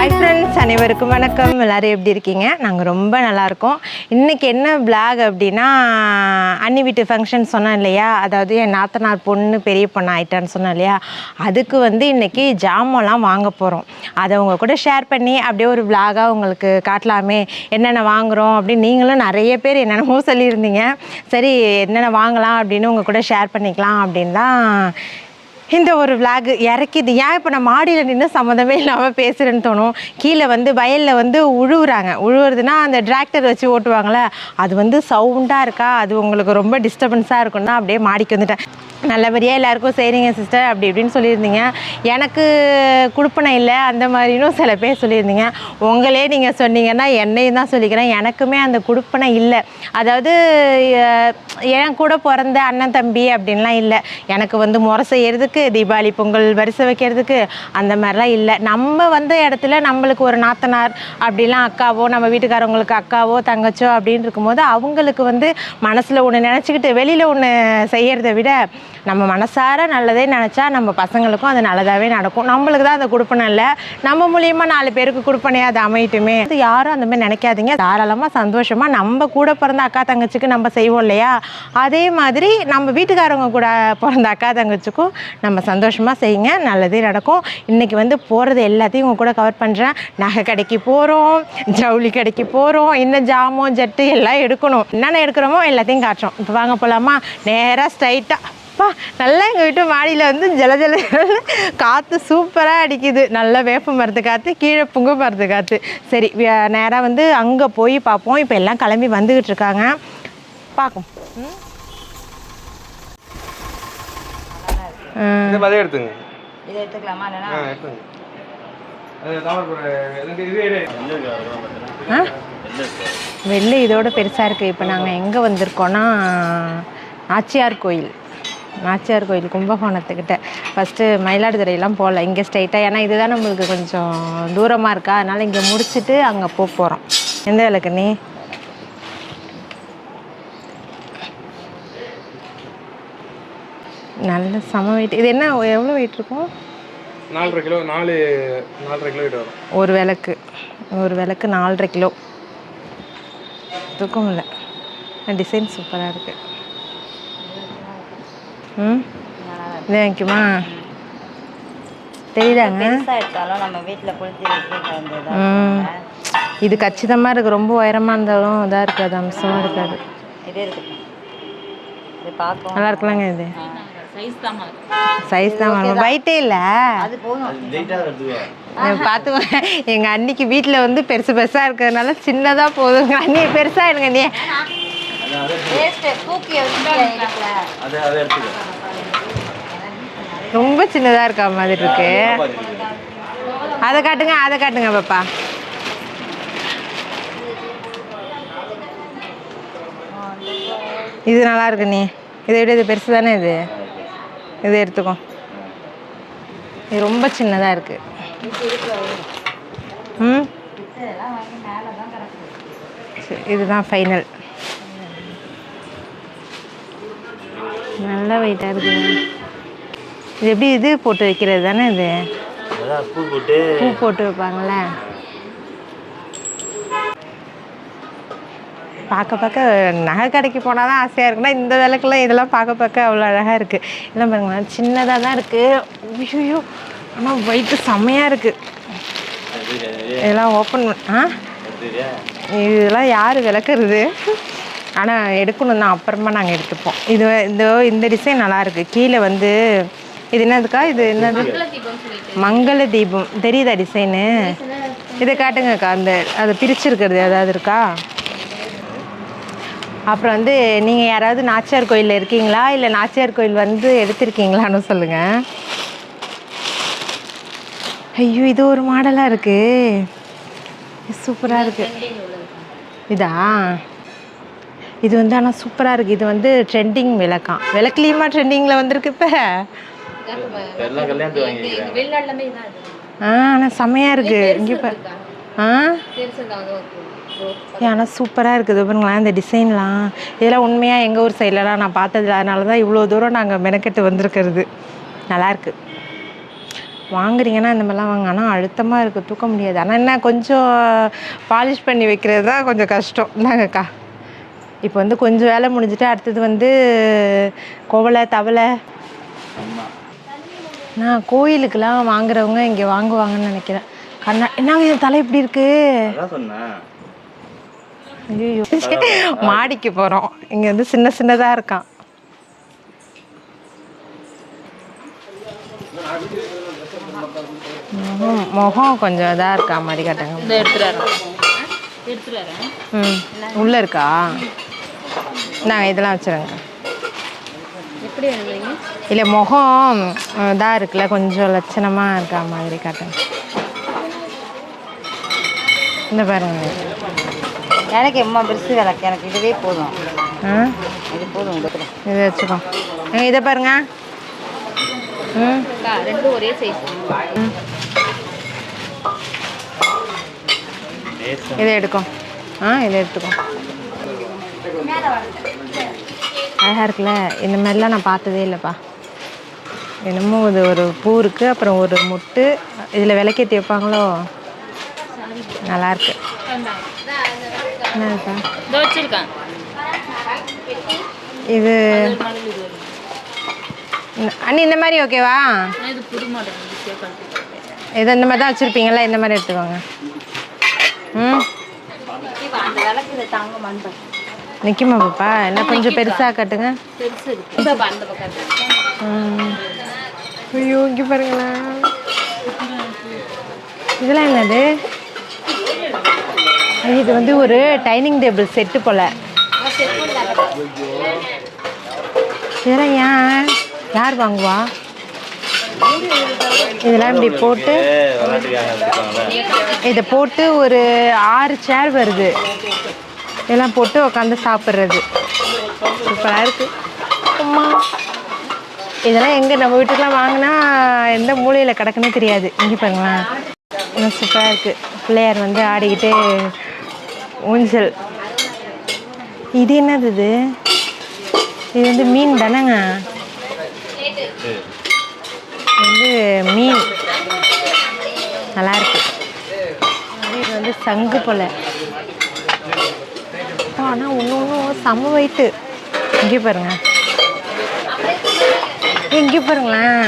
Hi friends அனைவருக்கும் வணக்கம். எல்லாரும் எப்படி இருக்கீங்க? நாங்கள் ரொம்ப நல்லா இருக்கோம் இன்றைக்கி என்ன பிளாக் அப்படின்னா அன்னி வீட்டு ஃபங்க்ஷன் சொன்னேன் இல்லையா? அதாவது என் நாத்தனார் பொண்ணு பெரிய பொண்ணு ஆயிட்டான்னு சொன்னேன் இல்லையா? அதுக்கு வந்து இன்றைக்கி ஜாமெல்லாம் வாங்க போகிறோம் அதை அவங்க கூட ஷேர் பண்ணி அப்படியே ஒரு பிளாகாக உங்களுக்கு காட்டலாமே. என்னென்ன வாங்குகிறோம் அப்படின்னு நீங்களும் நிறைய பேர் என்னென்னமோ சொல்லியிருந்தீங்க. சரி என்னென்ன வாங்கலாம் அப்படின்னு உங்கள் கூட ஷேர் பண்ணிக்கலாம் அப்படின்னு தான் இந்த ஒரு விளாக் இறக்கிது. ஏன் இப்போ நான் மாடியில் நின்று சம்மந்தமே இல்லாமல் பேசுகிறேன்னு தோணும். கீழே வந்து வயலில் வந்து உழுவுறாங்க. உழுவுறதுனா அந்த டிராக்டர் வச்சு ஓட்டுவாங்களே அது வந்து சவுண்டாக இருக்கா? அது உங்களுக்கு ரொம்ப டிஸ்டர்பன்ஸாக இருக்கும்னா அப்படியே மாடிக்கு வந்துட்டேன். நல்லபடியாக எல்லாருக்கும் செய்கிறீங்க சிஸ்டர் அப்படி இப்படின்னு சொல்லியிருந்தீங்க. எனக்கு கொடுப்பனை இல்லை அந்த மாதிரினும் சில பேர் சொல்லியிருந்தீங்க. உங்களே நீங்கள் சொன்னீங்கன்னா என்னையும் தான் சொல்லிக்கிறேன். எனக்குமே அந்த கொடுப்பனை இல்லை. அதாவது என் கூட பிறந்த அண்ணன் தம்பி அப்படின்லாம் இல்லை. எனக்கு வந்து முறை வைக்கிறதுக்கு தீபாவளி பொங்கல் வரிசை வைக்கிறதுக்கு அந்த மாதிரிலாம் இல்லை. நம்ம வந்த இடத்துல நம்மளுக்கு ஒரு நாத்தனார் அப்படிலாம் அக்காவோ நம்ம வீட்டுக்காரவங்களுக்கு அக்காவோ தங்கச்சோ அப்படின்னு இருக்கும்போது அவங்களுக்கு வந்து மனசில் ஒன்று நினச்சிக்கிட்டு வெளியில் ஒன்று செய்கிறத விட நம்ம மனசார நல்லதே நினச்சா நம்ம பசங்களுக்கும் அது நல்லதாகவே நடக்கும். நம்மளுக்கு தான் அதை கொடுப்பணும் இல்லை நம்ம மூலியமாக நாலு பேருக்கு கொடுப்பனே அது அமையட்டுமே. அது யாரும் அந்த மாதிரி நினைக்காதீங்க. தாராளமாக சந்தோஷமாக நம்ம கூட பிறந்த அக்கா தங்கச்சிக்கு நம்ம செய்வோம் இல்லையா? அதே மாதிரி நம்ம வீட்டுக்காரவங்க கூட பிறந்த அக்கா தங்கச்சிக்கும் நம்ம சந்தோஷமாக செய்யுங்க. நல்லதே நடக்கும். இன்றைக்கி வந்து போகிறது எல்லாத்தையும் உங்க கூட கவர் பண்ணுறேன் நகை கடைக்கு போகிறோம் ஜவுளி கடைக்கு போகிறோம் இன்னும் ஜாமோ ஜட்டு எல்லாம் எடுக்கணும். என்னென்ன எடுக்கிறோமோ எல்லாத்தையும் காட்டுறோம். இப்போ வாங்க போகலாமா நேராக ஸ்ட்ரைட்டாக அப்பா நல்லா எங்கள் வீட்டு மாடியில் வந்து ஜல ஜல காற்று சூப்பராக அடிக்குது. நல்ல வேப்ப மரத்து காற்று கீழே புங்க மரத்து காற்று சரி நேராக வந்து அங்கே போய் பார்ப்போம் இப்போ எல்லாம் கிளம்பி வந்துக்கிட்டு இருக்காங்க. பார்க்கும் எடுத்துங்க. இதை எடுத்துக்கலாமா? வெள்ளை இதோட பெருசாக இருக்குது இப்போ நாங்கள் எங்கே வந்திருக்கோன்னா நாச்சியார் கோயில். நாச்சியார் கோயில் கும்பகோணத்துக்கிட்ட. ஃபஸ்ட்டு மயிலாடுதுறையெல்லாம் போகல. இங்கே ஸ்ட்ரைட்டாக ஏன்னா இதுதான் நம்மளுக்கு கொஞ்சம் தூரமாக இருக்கா? அதனால் இங்கே முடிச்சுட்டு அங்கே போக போகிறோம் எந்த விளக்கு நீ? நல்ல சம வெயிட் இது என்ன எவ்வளோ வெயிட் இருக்கும்? நாலரை கிலோ நாலு நாலரை கிலோ வரும். ஒரு விளக்கு. ஒரு விளக்கு நாலரை கிலோ. தூக்கம் இல்லை. டிசைன் சூப்பராக இருக்கு ம் இது வைக்குமா தெரியுதாங்க பெருசாக எடுத்தாலும் நம்ம வீட்டில் கொளுத்தி வச்சு கலந்து ம் இது கச்சிதமாக இருக்குது ரொம்ப உயரமாக இருந்தாலும் இதாக இருக்காது அம்சமாக இருக்காது. நல்லா இருக்கலாங்க இது. சைஸ் தான் வெயிட்டே இல்லை? போதும். பார்த்து எங்கள் அன்னிக்கு வீட்டில் வந்து பெருசு பெருசாக இருக்கிறதுனால சின்னதாக போதுங்க அண்ணி பெருசாக இருங்க நீ. ரொம்ப சின்னதாக இருக்கா மாதிரி இருக்கு. அதை காட்டுங்க அதை காட்டுங்க பாப்பா. இது நல்லா இருக்கு நீ. இதை விட இது பெருசு தானே இது? இது எடுத்துக்கோ. இது ரொம்ப சின்னதாக இருக்கு. ம்? இதுதான் ஃபைனல் நல்ல வெயிட்டாக இருக்குங்க. இது எப்படி இது போட்டு வைக்கிறது தானே இது? பூ போட்டு. பூ போட்டு வைப்பாங்களே பார்க்க பார்க்க நகை கடைக்கு போனால் தான் ஆசையாக இருக்குன்னா இந்த விளக்குலாம் இதெல்லாம் பார்க்க பார்க்க அவ்வளோ அழகாக இருக்குது எல்லாம் பாருங்களேன் சின்னதாக தான் இருக்குது ஐயோ ஆனால் வெயிட்டு செம்மையாக இருக்குது இதெல்லாம் ஓப்பன் ஆ? இதெல்லாம் யார் விளக்குறது? ஆனால் எடுக்கணும் தான் அப்புறமா நாங்கள் எடுத்துப்போம். இது இந்த இந்த டிசைன் நல்லா இருக்கு. கீழே வந்து இது என்னதுக்கா? இது என்னது? மங்கள தீபம். தெரியுதா டிசைனு? இதை காட்டுங்கக்கா. அந்த அதை பிரிச்சிருக்கிறது ஏதாவது இருக்கா? அப்புறம் வந்து நீங்கள் யாராவது நாச்சியார் கோயிலில் இருக்கீங்களா? இல்லை நாச்சியார் கோயில் வந்து எடுத்திருக்கீங்களான்னு சொல்லுங்கள் ஐயோ இது ஒரு மாடலாக இருக்கு. சூப்பராக இருக்கு. இதா? இது வந்து ஆனால் சூப்பராக இருக்குது இது வந்து ட்ரெண்டிங் விளக்கம். விளக்குலேயுமா ட்ரெண்டிங்கில் வந்திருக்கு இப்போ? எல்லாம் கல்யாணத்துக்கு வாங்கிக்கிறேன் ஆ ஆனால் செம்மையாக இருக்குது இங்கே இப்போ ஆ? ஆனால் சூப்பராக இருக்குது. பாருங்களேன் இந்த டிசைன்லாம். இதெல்லாம் உண்மையாக எங்கள் ஊர் சைட்லலாம் நான் பார்த்ததில்ல. அதனால தான் இவ்வளோ தூரம் நாங்கள் மெனக்கெட்டு வந்திருக்கிறது. நல்லாயிருக்கு வாங்குறீங்கன்னா இந்த மாதிரிலாம் வாங்க. ஆனால் அழுத்தமாக இருக்குது தூக்க முடியாது. ஆனால் என்ன கொஞ்சம் பாலிஷ் பண்ணி வைக்கிறது தான் கொஞ்சம் கஷ்டம். இந்தாங்கக்கா இப்போ வந்து கொஞ்சம் வேலை முடிஞ்சுட்டு அடுத்தது வந்து குவளை தவளை நான் கோயிலுக்கெல்லாம் வாங்குறவங்க இங்கே வாங்குவாங்கன்னு நினைக்கிறேன். கண்ணா என்னங்க என் தலை இப்படி இருக்கு? ஐயோ மாடிக்கு போகிறோம் இங்கே வந்து சின்ன சின்னதாக இருக்கான். முகம் முகம் கொஞ்சம் இதாக இருக்கா? மாதிரி காட்டுங்க. ம் உள்ளே இருக்கா? நாங்கள் இதெல்லாம் வச்சுருங்க. எப்படி எழுதுறீங்க இல்லை முகம் இதாக இருக்குல்ல கொஞ்சம் லட்சணமாக இருக்கா மாதிரி காட்டுங்க இந்த பாருங்க. எனக்கு எம்மா பெருசு விளக்கு எனக்கு இதுவே போதும். ஆ? இது போதும் கொடுக்குறேன் இதை வச்சுக்கோ. இதை பாருங்க. ம். ரெண்டும் ஒரே சைஸ். இதை எடுக்கும் ஆ இதை எடுத்துக்கோ. அழகாக இருக்குல்ல? இந்த மாதிரிலாம் நான் பார்த்ததே இல்லைப்பா. என்னமோ இது ஒரு பூ இருக்குது அப்புறம் ஒரு முட்டு. இதில் விளக்கேற்றி வைப்பாங்களோ? நல்லா இருக்கு. என்ன இருக்கா இந்த வச்சிருக்கேன். இது அண்ணி இந்த மாதிரி ஓகேவா? இது இந்த மாதிரி தான் வச்சுருப்பீங்களா இந்த மாதிரி எடுத்துக்கோங்க. ம்? நிற்குமா பாப்பா? என்ன கொஞ்சம் பெருசாக கட்டுங்க. பெருசு இருக்கு. இந்த அந்த பக்கம் இருக்கு. ம். ஐயோ இங்கே பாருங்களேன் இதெல்லாம் என்னது? இது வந்து ஒரு டைனிங் டேபிள் செட்டு போல. இதெல்லாம் ஏன்? யார் வாங்குவா? இதெல்லாம் இப்படி போட்டு இதை போட்டு ஒரு ஆறு சேர் வருது. இதெல்லாம் போட்டு உட்காந்து சாப்பிட்றது. சூப்பராக இருக்குது அம்மா இதெல்லாம் எங்கே? நம்ம வீட்டுக்குலாம் வாங்கினா எந்த மூலையில் கிடக்குன்னு தெரியாது. இங்கே பாருங்களேன். இன்னும் சூப்பராக இருக்குது பிள்ளையார் வந்து ஆடிக்கிட்டு ஊஞ்சல். இது என்னது இது? இது வந்து மீன் தானேங்க? வந்து மீன். நல்லாயிருக்கு இது வந்து சங்கு போல. ஆனால் ஒன்று ஒன்றும் சம வெயிட்டு இங்கே பாருங்க. இங்கே பாருங்களேன்.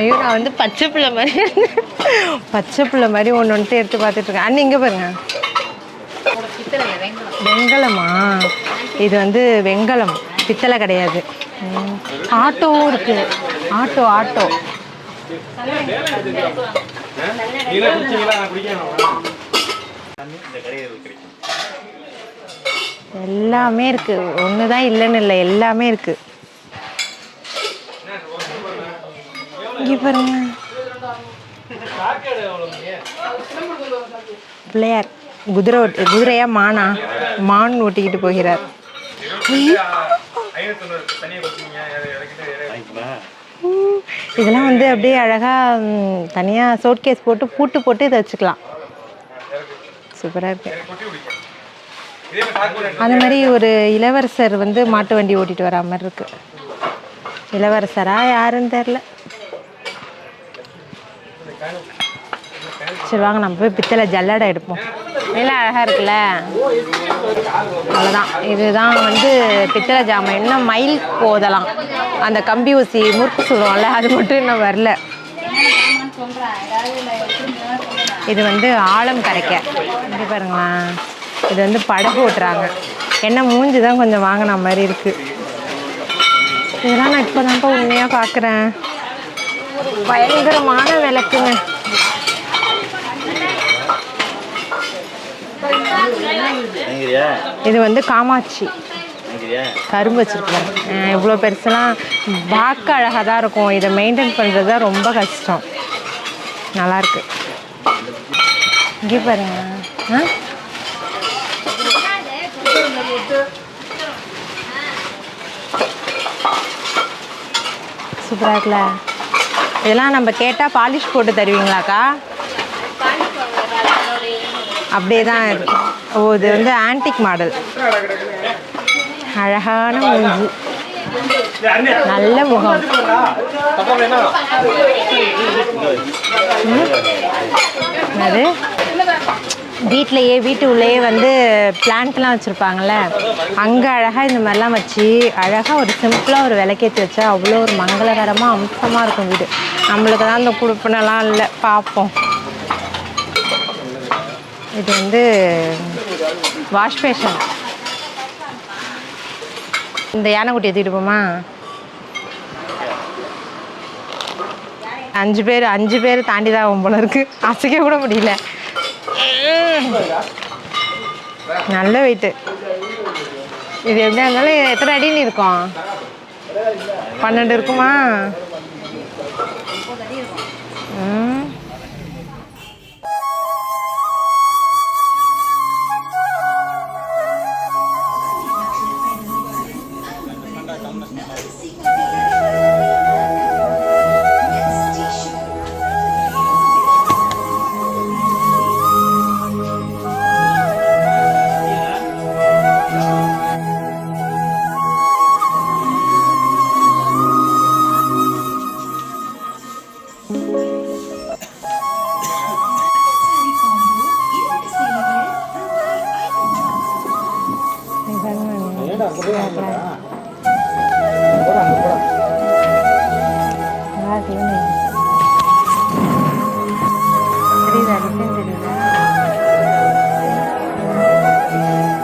ஐயோ நான் வந்து பச்சை பிள்ளை மாதிரி. பச்சை பிள்ளை மாதிரி ஒன்று ஒன்று எடுத்து பார்த்துட்ருக்கேன் அண்ணன் இங்கே பாருங்க. வெங்கலமா? இது வந்து வெங்கலம். பித்தளை கிடையாது. ஆட்டோவும் இருக்குது ஆட்டோ ஆட்டோ. இந்த கடையில் கிடைக்கும் எல்லாமே இருக்கு. ஒன்று தான் இல்லைன்னு இல்லை எல்லாமே இருக்கு. இங்கே பாருங்க. பிள்ளையார் குதிரை ஓட்டு குதிரையா மானா? மான் ஓட்டிக்கிட்டு போகிறார். இதெல்லாம் வந்து அப்படியே அழகாக தனியாக சோட் கேஸ் போட்டு பூட்டு போட்டு இதை வச்சுக்கலாம். சூப்பராக இருக்கு. அது மாதிரி அந்த மாதிரி ஒரு இளவரசர் வந்து மாட்டு வண்டி ஓட்டிட்டு வரா மாதிரி இருக்கு. இளவரசரா யாருன்னு தெரில. சரி வாங்க நம்ம போய் பித்தளை ஜல்லடை எடுப்போம். நல்லா அழகாக இருக்குல்ல? அவ்வளோதான் இதுதான் வந்து பித்தளை ஜாமான். இன்னும் மயில் போதலாம். அந்த கம்பி ஊசி முறுக்கு சொல்லுவோம்ல அது மட்டும் இன்னும் வரல. இது வந்து ஆழம் கரைக்க. இப்படி பாருங்களேன். இது வந்து படகு ஓட்டுறாங்க. என்ன மூஞ்சி தான் கொஞ்சம் வாங்கின மாதிரி இருக்கு. இதெல்லாம் நான் இப்போ தான்ப்பா உண்மையாக பார்க்குறேன் பயங்கரமான விளக்குங்க. இது வந்து காமாட்சி. கரும்பு வச்சுருக்காங்க இவ்வளோ பெருசுலாம் பார்க்க அழகாக தான் இருக்கும். இதை மெயின்டைன் பண்ணுறது தான் ரொம்ப கஷ்டம். நல்லாயிருக்கு இங்கே பாருங்க. ஆ? சூப்பராக இருக்குல்ல இதெல்லாம் நம்ம கேட்டால் பாலிஷ் போட்டு தருவீங்களாக்கா? அப்படியே தான் இருக்கும் ஓ இது வந்து ஆன்டிக் மாடல் அழகான மூஞ்சி. நல்ல முகம். அது வீட்டிலையே வீட்டு உள்ளேயே வந்து பிளான்ட்லாம் வச்சுருப்பாங்கள்ல அங்கே அழகாக இந்த மாதிரிலாம் வச்சு அழகாக ஒரு சிம்பிளாக ஒரு விளக்கேற்றி வச்சா அவ்வளோ ஒரு மங்களகரமாக அம்சமாக இருக்கும் வீடு. நம்மளுக்கு தான் இந்த குடுப்பினெல்லாம் இல்லை பார்ப்போம். இது வந்து வாஷ் பேஷன் இந்த யானைக்குட்டி ஏற்றிட்டு போமா? அஞ்சு பேர் அஞ்சு பேர் தாண்டி தான் ஆகும் போல இருக்கு. அசைக்க கூட முடியல. நல்ல வெயிட்டு இது எப்படியா இருந்தாலும் எத்தனை அடின்னு இருக்கும்? பன்னெண்டு இருக்குமா?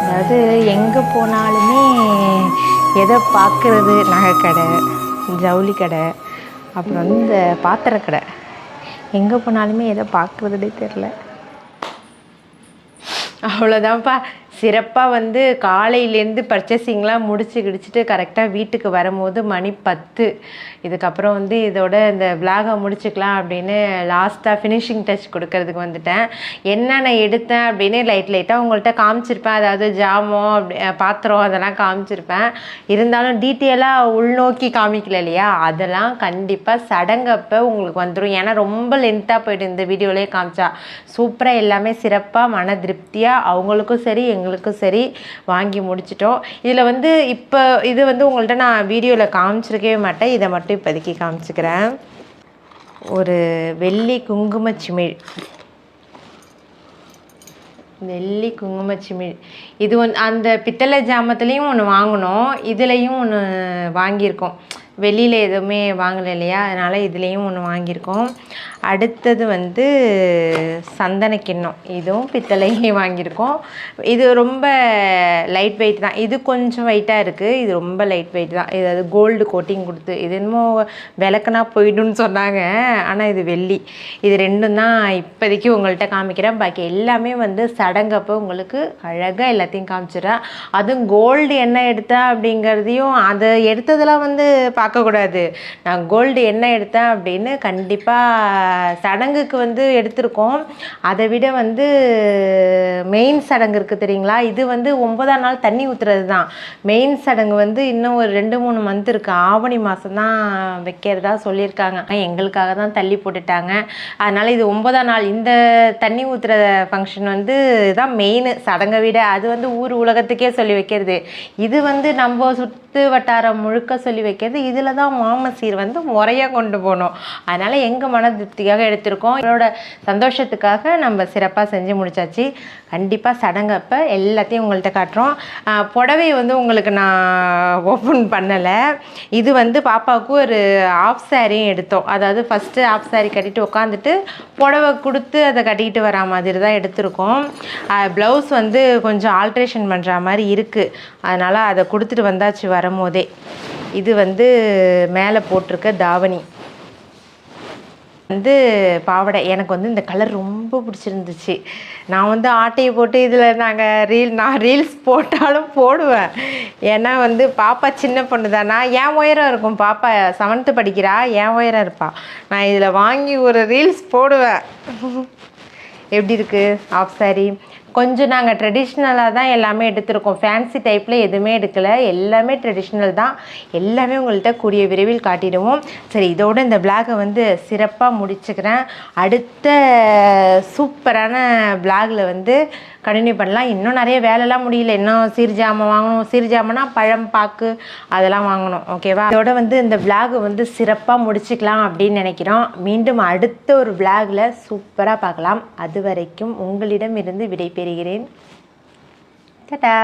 அதாவது எங்கே போனாலுமே எதை பார்க்குறது நகைக்கடை ஜவுளி கடை அப்புறம் வந்து இந்த பாத்திர கடை எங்கே போனாலுமே எதை பார்க்குறதுனே தெரில அவ்வளோதான்ப்பா சிறப்பாக வந்து காலையிலேருந்து பர்ச்சேசிங்லாம் முடிச்சு கிடிச்சிட்டு கரெக்டாக வீட்டுக்கு வரும்போது மணி பத்து. இதுக்கப்புறம் வந்து இதோட இந்த விலாகை முடிச்சுக்கலாம் அப்படின்னு லாஸ்ட்டாக ஃபினிஷிங் டச் கொடுக்கறதுக்கு வந்துட்டேன். என்னென்ன எடுத்தேன் அப்படின்னு லைட் லைட்டாக உங்கள்கிட்ட காமிச்சிருப்பேன். அதாவது ஜாமம் அப்படி பாத்திரம் அதெல்லாம் காமிச்சிருப்பேன். இருந்தாலும் டீட்டெயிலாக உள்நோக்கி காமிக்கல இல்லையா? அதெல்லாம் கண்டிப்பாக சடங்கப்போ உங்களுக்கு வந்துடும் ஏன்னா ரொம்ப லென்த்தாக போயிட்டு இந்த வீடியோலேயே காமிச்சா. சூப்பராக எல்லாமே சிறப்பாக மன திருப்தியாக அவங்களுக்கும் சரி எங்களுக்கும் சரி வாங்கி முடிச்சிட்டோம். இதில் வந்து இப்போ இது வந்து உங்கள்கிட்ட நான் வீடியோவில் காமிச்சிருக்கவே மாட்டேன். இதை மட்டும் இப்போதைக்கு காமிச்சிக்கிறேன். ஒரு வெள்ளி குங்குமச்சிமிழ் வெள்ளி குங்குமச்சிமிழ் இது ஒன் அந்த பித்தளை ஜாமத்துலேயும் ஒன்று வாங்கினோம். இதுலேயும் ஒன்று வாங்கியிருக்கோம். வெளியில் எதுவுமே வாங்கலை இல்லையா? அதனால் இதுலேயும் ஒன்று வாங்கியிருக்கோம். அடுத்தது வந்து சந்தன கிண்ணம் இதுவும் பித்தளையே வாங்கியிருக்கோம். இது ரொம்ப லைட் வெயிட் தான். இது கொஞ்சம் வெயிட்டாக இருக்குது இது ரொம்ப லைட் வெயிட் தான். இது அது கோல்டு கோட்டிங் கொடுத்து இது என்னமோ விளக்குனா போயிடும்னு சொன்னாங்க. ஆனால் இது வெள்ளி. இது ரெண்டும் தான் இப்போதைக்கு உங்கள்கிட்ட காமிக்கிறேன். பாக்கி எல்லாமே வந்து சடங்கப்போ உங்களுக்கு அழகாக எல்லாத்தையும் காமிச்சிடுறேன் அதுவும் கோல்டு என்ன எடுத்தா அப்படிங்கிறதையும் அதை எடுத்ததெல்லாம் வந்து பா பார்க்கக்கூடாது. நான் கோல்டு என்ன எடுத்தேன் அப்படின்னு கண்டிப்பாக சடங்குக்கு வந்து எடுத்திருக்கோம். அதை விட வந்து மெயின் சடங்கு இருக்குது தெரியுங்களா? இது வந்து ஒன்பதாம் நாள் தண்ணி ஊற்றுறது தான் மெயின் சடங்கு வந்து இன்னும் ஒரு ரெண்டு மூணு மந்த் இருக்குது ஆவணி மாதம் தான் வைக்கிறதா சொல்லியிருக்காங்க. எங்களுக்காக தான் தள்ளி போட்டுட்டாங்க. அதனால் இது ஒன்பதாம் நாள் இந்த தண்ணி ஊற்றுற ஃபங்க்ஷன் வந்து தான் மெயின் சடங்கை விட அது வந்து ஊர் உலகத்துக்கே சொல்லி வைக்கிறது. இது வந்து நம்ம சுற்று வட்டாரம் முழுக்க சொல்லி வைக்கிறது. இது இதில் தான் மாமசீர் வந்து முறையாக கொண்டு போகணும் அதனால் எங்கள் மன திருப்திக்காக எடுத்திருக்கோம். இதோட சந்தோஷத்துக்காக நம்ம சிறப்பாக செஞ்சு முடிச்சாச்சு. கண்டிப்பாக சடங்கப்போ எல்லாத்தையும் உங்கள்கிட்ட காட்டுறோம். புடவை வந்து உங்களுக்கு நான் ஓப்பன் பண்ணலை. இது வந்து பாப்பாவுக்கு ஒரு ஆஃப் சாரியும் எடுத்தோம். அதாவது ஃபஸ்ட்டு ஆஃப் சாரி கட்டிட்டு உட்காந்துட்டு புடவை கொடுத்து அதை கட்டிக்கிட்டு வரா மாதிரி தான் எடுத்திருக்கோம். ப்ளவுஸ் வந்து கொஞ்சம் ஆல்ட்ரேஷன் பண்ணுற மாதிரி இருக்குது அதனால் அதை கொடுத்துட்டு வந்தாச்சு வரும்போதே. இது வந்து மேலே போட்டிருக்க தாவணி. வந்து பாவாடை. எனக்கு வந்து இந்த கலர் ரொம்ப பிடிச்சிருந்துச்சு. நான் வந்து ஆட்டையை போட்டு இதில் நாங்கள் ரீல் நான் ரீல்ஸ் போட்டாலும் போடுவேன். ஏன்னா வந்து பாப்பா சின்ன பொண்ணு தானா. என் உயரம் இருக்கும். பாப்பா செவன்த்து படிக்கிறா. என் உயரம் இருப்பா. நான் இதில் வாங்கி ஒரு ரீல்ஸ் போடுவேன். எப்படி இருக்குது ஆஃப் சாரி கொஞ்சம் நாங்கள் ட்ரெடிஷ்னலாக தான் எல்லாமே எடுத்திருக்கோம். ஃபேன்சி டைப்பில் எதுவுமே எடுக்கலை. எல்லாமே ட்ரெடிஷ்னல் தான். எல்லாமே உங்கள்கிட்ட கூடிய விரைவில் காட்டிடுவோம். சரி இதோட இந்த பிளாகை வந்து சிறப்பாக முடிச்சுக்கிறேன். அடுத்த சூப்பரான பிளாகில் வந்து கண்டினியூ பண்ணலாம். இன்னும் நிறைய வேலைலாம் முடியல. இன்னும் சீர்ஜாமம் வாங்கணும். சீர்ஜாமனா பழம் பாக்கு அதெல்லாம் வாங்கணும். ஓகேவா இதோட வந்து இந்த விலாக் வந்து சிறப்பாக முடிச்சுக்கலாம் அப்படின்னு நினைக்கிறோம். மீண்டும் அடுத்த ஒரு விளாகில் சூப்பராக பார்க்கலாம். அது வரைக்கும் உங்களிடமிருந்து விடைபெறுகிறேன். டாடா!